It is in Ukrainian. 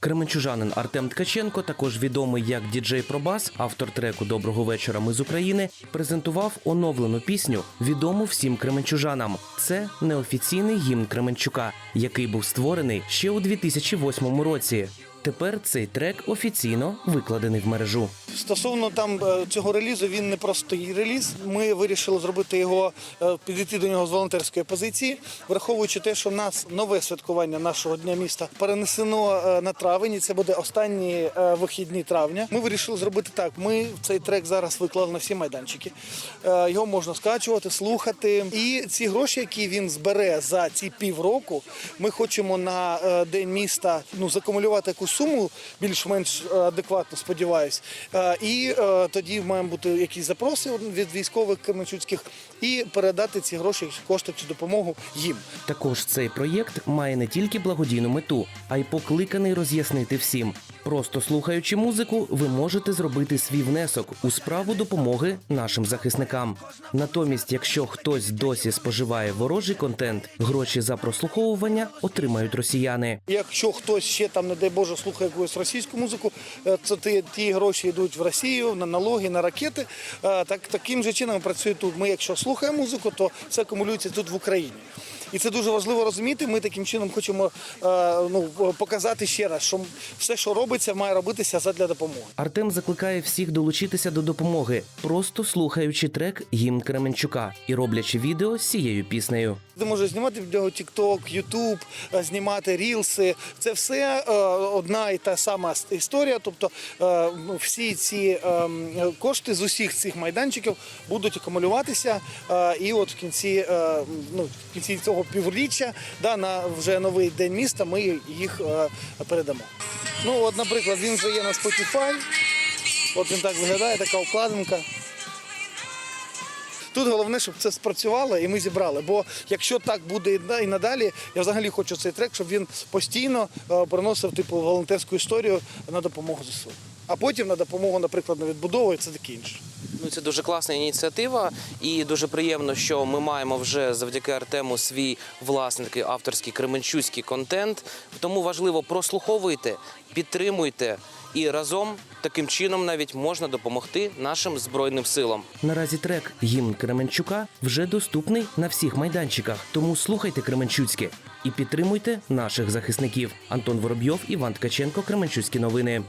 Кременчужанин Артем Ткаченко, також відомий як діджей Пробас, автор треку Доброго вечора. Ми з України, презентував оновлену пісню, відому всім кременчужанам. Це неофіційний гімн Кременчука, який був створений ще у 2008 році. Тепер цей трек офіційно викладений в мережу. Стосовно там е, цього релізу, він не простий реліз. Ми вирішили зробити його, е, підійти до нього з волонтерської позиції, враховуючи те, що в нас нове святкування нашого дня міста перенесено е, на травень. і Це буде останні вихідні травня. Ми вирішили зробити так. Ми цей трек зараз виклали на всі майданчики. Його можна скачувати, слухати. І ці гроші, які він збере за ці півроку, ми хочемо на день міста ну закумулювати якусь суму більш-менш адекватно, сподіваюсь. Е, І е, тоді маємо бути якісь запроси від військових кременчуцьких і передати ці гроші, кошти чи допомогу їм. Також цей проєкт має не тільки благодійну мету, а й покликаний роз'яснити всім. Просто слухаючи музику, ви можете зробити свій внесок у справу допомоги нашим захисникам. Натомість, якщо хтось досі споживає ворожий контент, гроші за прослуховування отримають росіяни. Якщо хтось ще там, не дай Боже, слухає якусь російську музику, е, то ті, ті гроші йдуть в Росію на налоги, на ракети. Е, Так таким же чином працює тут. Ми, якщо слухаємо музику, то все акумулюється тут в Україні. І це дуже важливо розуміти. Ми таким чином хочемо е, ну, показати ще раз, що все, що робиться, має робитися задля допомоги. Артем закликає всіх долучитися до допомоги, просто слухаючи трек гімн Кременчука і роблячи відео з цією піснею. Ти можеш знімати відео TikTok, YouTube, е, знімати рілси. Це все е, одна і та сама історія. Тобто е, ну, всі ці е, кошти з усіх цих майданчиків будуть акумулюватися. і от в кінці, ну, в кінці цього півріччя, да, на вже новий день міста, ми їх передамо. Ну, от, наприклад, він вже є на Spotify. От він так виглядає, така обкладинка. Тут головне, щоб це спрацювало і ми зібрали. Бо якщо так буде і да- і надалі, я взагалі хочу цей трек, щоб він постійно е, приносив типу волонтерську історію на допомогу ЗСУ. А потім на допомогу, наприклад, на відбудову і це таке інше. Ну, це дуже класна ініціатива, і дуже приємно, що ми маємо вже завдяки Артему свій власний такий авторський кременчуцький контент. Тому важливо прослуховуйте, підтримуйте, і разом таким чином навіть можна допомогти нашим збройним силам. Наразі трек гімн Кременчука вже доступний на всіх майданчиках. Тому слухайте Кременчуцьке і підтримуйте наших захисників. Антон Воробйов, Іван Ткаченко, Кременчуцькі новини.